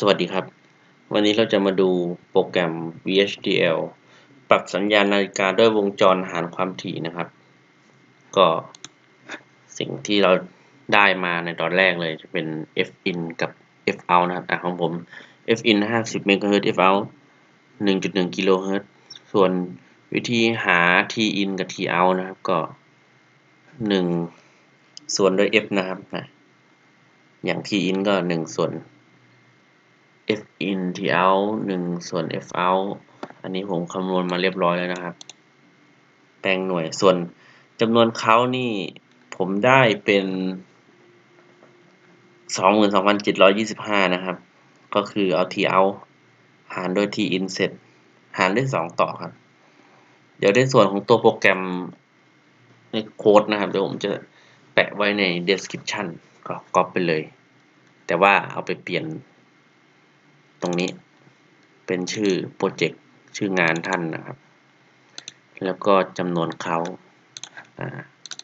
สวัสดีครับ วันนี้เราจะมาดูโปรแกรม VHDL ปรับสัญญาณนาฬิกาด้วยวงจรหารความถี่นะครับ ก็สิ่งที่เราได้มาในตอนแรกเลยจะเป็น fin กับ fout นะครับอะของผม fin 50 MHz fout 1.1 kHz ส่วนวิธีหา tin กับ tout นะครับก็ 1 ส่วนด้วย f นะครับนะอย่าง tin ก็ 1 ส่วน f in t out 1 ส่วน f out อันนี้ผมคำนวณมาเรียบร้อยแล้วนะครับ แปลงหน่วยส่วนจำนวนเขานี่ผมได้เป็น 22,725 นะครับ ก็คือเอา t out หารด้วย t in เสร็จ หารด้วย 2 ต่อครับ เดี๋ยวในส่วนของตัวโปรแกรมในโค้ดนะครับ เดี๋ยวผมจะแปะไว้ใน description ก็ก๊อปไปเลย แต่ว่าเอาไปเปลี่ยน ตรงนี้เป็นชื่อโปรเจกต์ชื่องานท่านนะครับ แล้วก็จำนวนเขา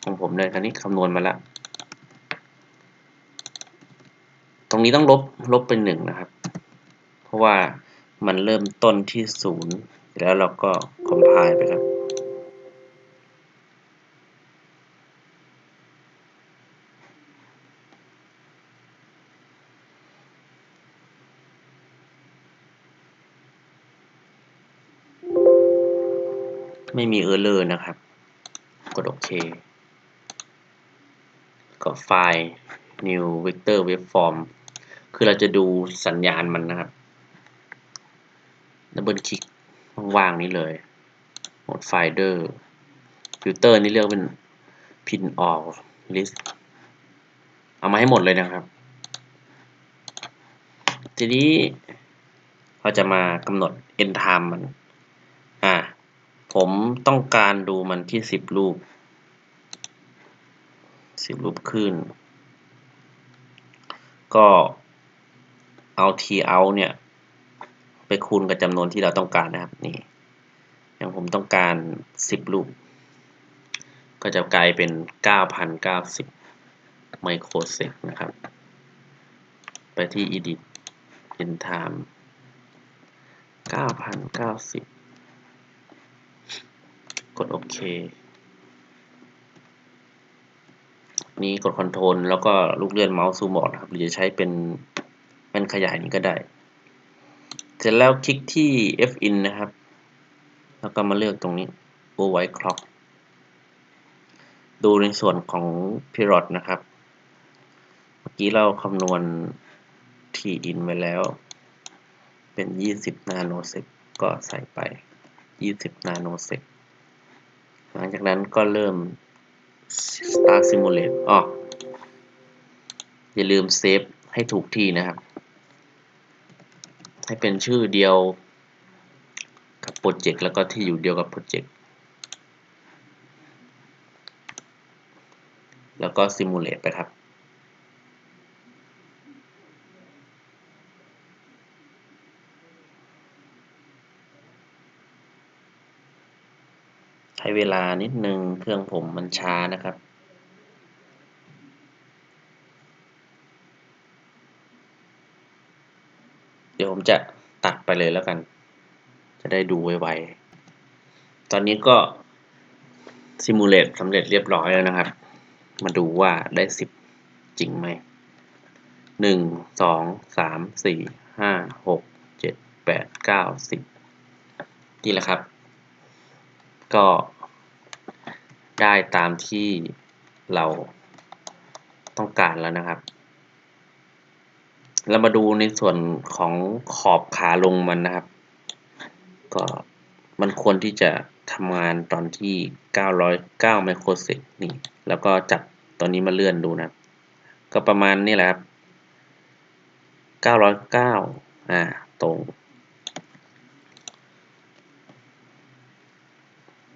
ของผมเลยคราวนี้คำนวณมาแล้ว ตรงนี้ต้องลบลบเป็นหนึ่งนะครับ เพราะว่ามันเริ่มต้นที่ศูนย์แล้วเราก็คอมไพล์ไปครับ ไม่มีเออร์เลอร์นะครับ กดโอเคก็ไฟล์ new vector waveform คือเราจะดูสัญญาณมันนะครับดับเบิลคลิกว่างๆนี้เลยโหมดไฟเดอร์ฟิลเตอร์นี่เลือกเป็น pin all list เอามาให้หมดเลยนะครับ ทีนี้เราจะมากำหนด end time มัน ผมต้องการดูมันที่สิบรูปสิบรูปขึ้น ก็เอา t out เนี่ย ไปคูณกับจำนวนที่เราต้องการนะครับนี่อย่างผมต้องการสิบรูป ก็จะกลายเป็นเก้าพันเก้าสิบไมโครเซกนะครับ ไปที่ edit end time เกดโอเคนี้กดคอนโทรลแล้วก็ลูกเลื่อนเมาส์ซูมออกครับหรือจะใช้เป็นแว่นขยายนี้ก็ได้ เสร็จแล้วคลิกที่ fin นะครับ แล้วก็มาเลือกตรงนี้ o white clock ดูในส่วนของ period นะครับ เมื่อกี้เราคำนวณ t in ไว้แล้ว เป็น 20 นาโนเซกก็ใส่ไป 20 นาโนเซก หลังจากนั้นก็เริ่ม start simulate อ๋ออย่าลืมเซฟให้ถูกที่นะครับ ให้เป็นชื่อเดียวกับโปรเจกต์แล้วก็ที่อยู่เดียวกับโปรเจกต์แล้วก็ simulate ไปครับ ใช้เวลานิดนึงเครื่องผมมันช้านะครับ เดี๋ยวผมจะตัดไปเลยแล้วกัน จะได้ดูไวๆ ตอนนี้ก็ซิมูเลตสำเร็จเรียบร้อยแล้วนะครับ มาดูว่าได้สิบจริงไหมหนึ่งสองสามสี่ห้าหกเจ็ดแปดเก้าสิบนี่แหละครับ ก็ได้ตามที่เราต้องการแล้วนะครับ เรามาดูในส่วนของขอบขาลงมันนะครับ ก็มันควรที่จะทำงานตอนที่ 909 ไมโครเซกนี่ แล้วก็จับตอนนี้มาเลื่อนดูนะ ก็ประมาณนี้แหละครับ 909 อ่า ตรง